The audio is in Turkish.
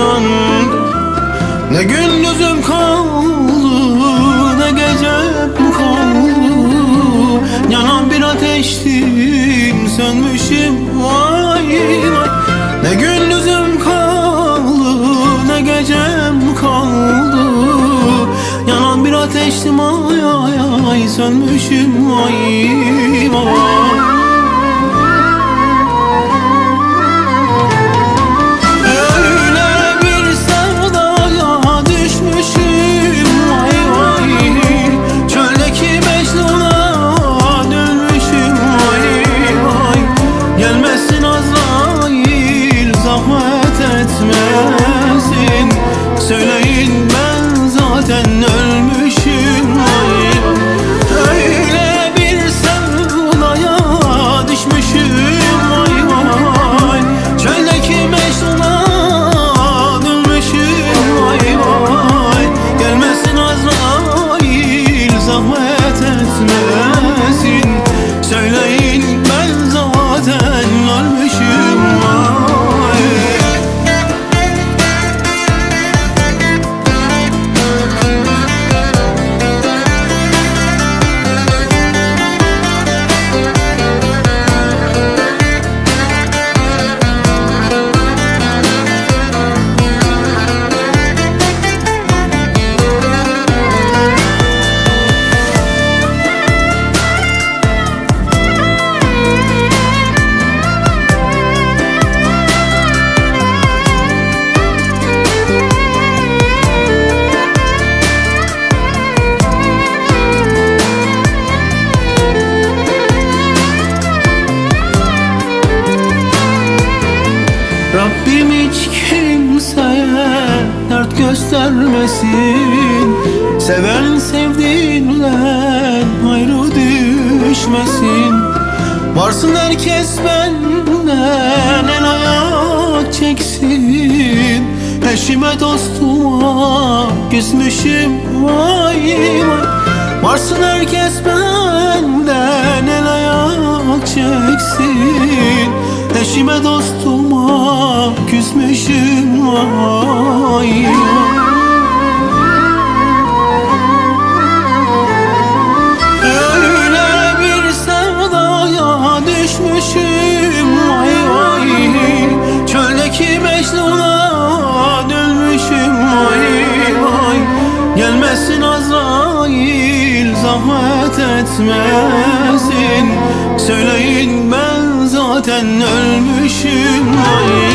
yan Ne gündüzüm kaldı ne gece bu kaldı. Yanan bir ateştim sönmüşüm vay vay Ne gündüzüm kaldı ne gecem kaldı. Yanan bir ateştim ay ay ay sönmüşüm vay vay etmesin Söyleyin ben dert göstermesin Seven sevdiğinden ayrı düşmesin. Varsın herkes benden el ayak çeksin. Eşime dostuma küsmüşüm vay vay Varsın herkes benden el ayak çeksin. Eşime dostuma küsmüşüm vay vay etmesin Söyleyin ben zaten ölmüşüm. Öyle